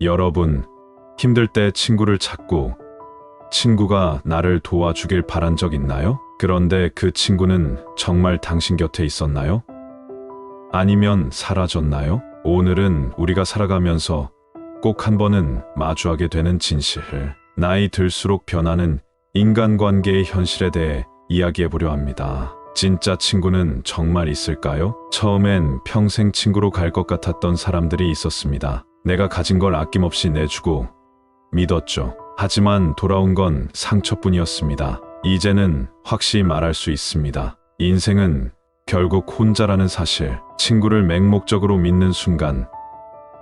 여러분, 힘들 때 친구를 찾고 친구가 나를 도와주길 바란 적 있나요? 그런데 그 친구는 정말 당신 곁에 있었나요? 아니면 사라졌나요? 오늘은 우리가 살아가면서 꼭 한 번은 마주하게 되는 진실을 나이 들수록 변하는 인간관계의 현실에 대해 이야기해 보려 합니다. 진짜 친구는 정말 있을까요? 처음엔 평생 친구로 갈 것 같았던 사람들이 있었습니다. 내가 가진 걸 아낌없이 내주고 믿었죠. 하지만 돌아온 건 상처뿐이었습니다. 이제는 확실히 말할 수 있습니다. 인생은 결국 혼자라는 사실, 친구를 맹목적으로 믿는 순간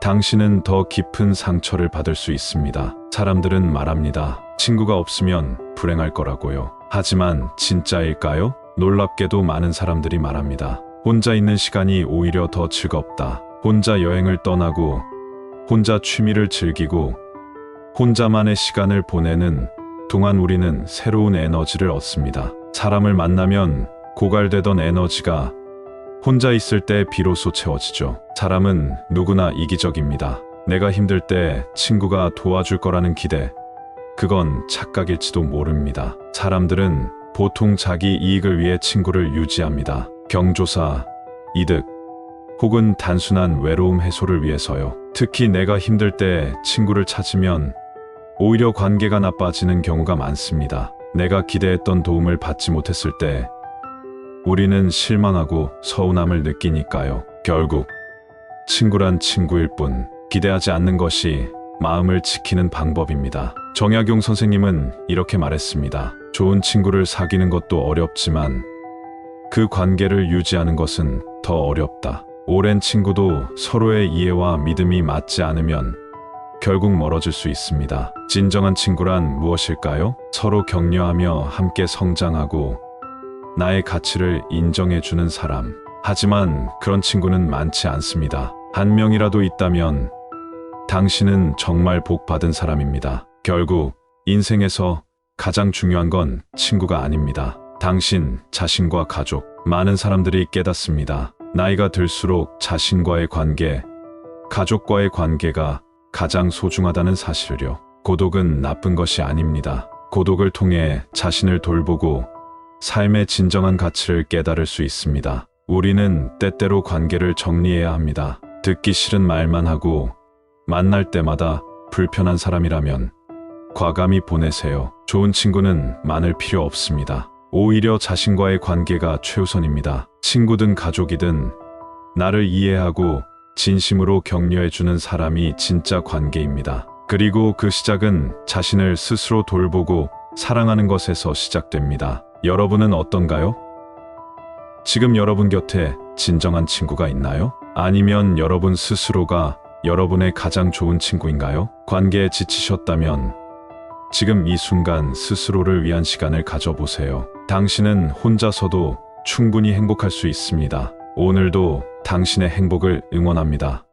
당신은 더 깊은 상처를 받을 수 있습니다. 사람들은 말합니다. 친구가 없으면 불행할 거라고요. 하지만 진짜일까요? 놀랍게도 많은 사람들이 말합니다. 혼자 있는 시간이 오히려 더 즐겁다. 혼자 여행을 떠나고, 혼자 취미를 즐기고, 혼자만의 시간을 보내는 동안 우리는 새로운 에너지를 얻습니다. 사람을 만나면 고갈되던 에너지가 혼자 있을 때 비로소 채워지죠. 사람은 누구나 이기적입니다. 내가 힘들 때 친구가 도와줄 거라는 기대. 그건 착각일지도 모릅니다. 사람들은 보통 자기 이익을 위해 친구를 유지합니다. 경조사, 이득, 혹은 단순한 외로움 해소를 위해서요. 특히 내가 힘들 때 친구를 찾으면 오히려 관계가 나빠지는 경우가 많습니다. 내가 기대했던 도움을 받지 못했을 때 우리는 실망하고 서운함을 느끼니까요. 결국 친구란 친구일 뿐 기대하지 않는 것이 마음을 지키는 방법입니다. 정약용 선생님은 이렇게 말했습니다. 좋은 친구를 사귀는 것도 어렵지만 그 관계를 유지하는 것은 더 어렵다. 오랜 친구도 서로의 이해와 믿음이 맞지 않으면 결국 멀어질 수 있습니다. 진정한 친구란 무엇일까요? 서로 격려하며 함께 성장하고 나의 가치를 인정해주는 사람. 하지만 그런 친구는 많지 않습니다. 한 명이라도 있다면 당신은 정말 복 받은 사람입니다. 결국 인생에서 가장 중요한 건 친구가 아닙니다. 당신 자신과 가족. 많은 사람들이 깨닫습니다. 나이가 들수록 자신과의 관계, 가족과의 관계가 가장 소중하다는 사실을요. 고독은 나쁜 것이 아닙니다. 고독을 통해 자신을 돌보고 삶의 진정한 가치를 깨달을 수 있습니다. 우리는 때때로 관계를 정리해야 합니다. 듣기 싫은 말만 하고 만날 때마다 불편한 사람이라면 과감히 보내세요. 좋은 친구는 많을 필요 없습니다. 오히려 자신과의 관계가 최우선입니다. 친구든 가족이든 나를 이해하고 진심으로 격려해주는 사람이 진짜 관계입니다. 그리고 그 시작은 자신을 스스로 돌보고 사랑하는 것에서 시작됩니다. 여러분은 어떤가요? 지금 여러분 곁에 진정한 친구가 있나요? 아니면 여러분 스스로가 여러분의 가장 좋은 친구인가요? 관계에 지치셨다면 지금 이 순간 스스로를 위한 시간을 가져보세요. 당신은 혼자서도 충분히 행복할 수 있습니다. 오늘도 당신의 행복을 응원합니다.